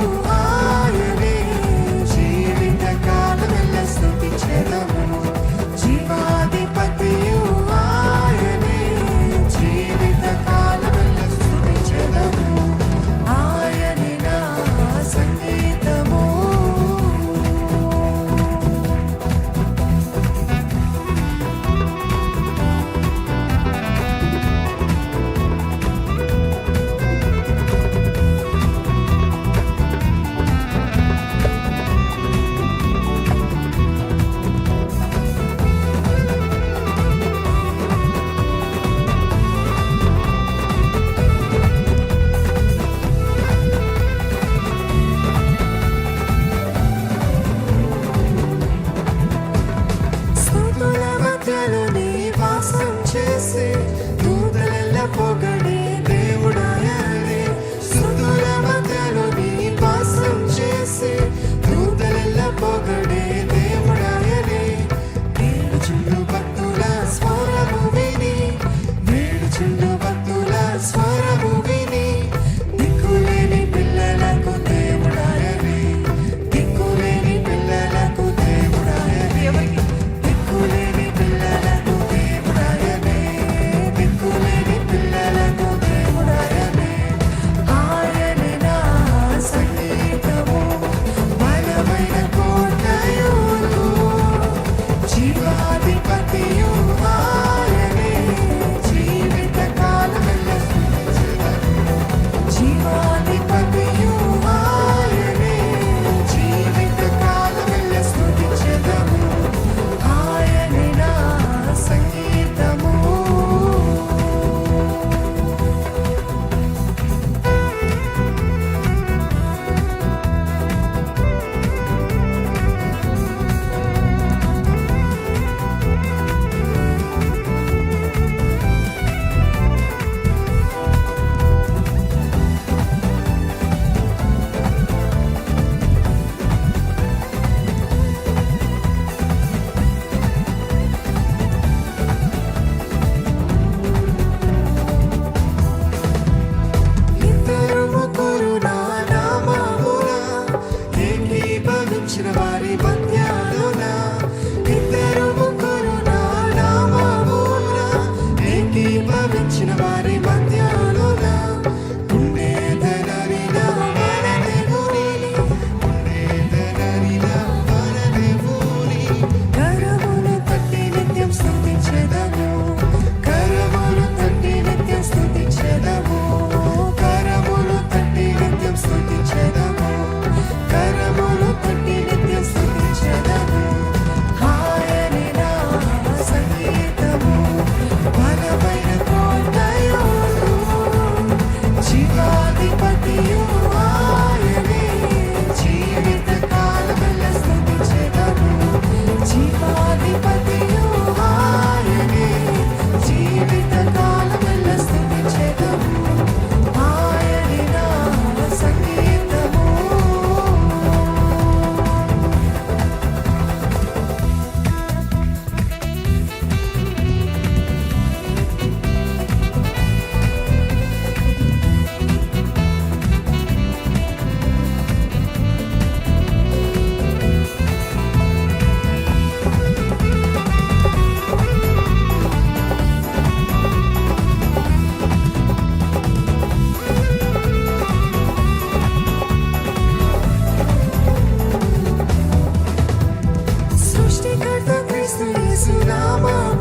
you. summer.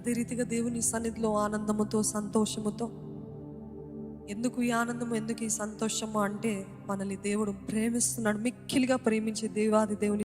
అదే రీతిగా దేవుని సన్నిధిలో ఆనందముతో సంతోషముతో. ఎందుకు ఈ ఆనందము ఎందుకు ఈ సంతోషము అంటే మనల్ని దేవుడు ప్రేమిస్తున్నాడు. మిక్కిలిగా ప్రేమించే దేవాది దేవుని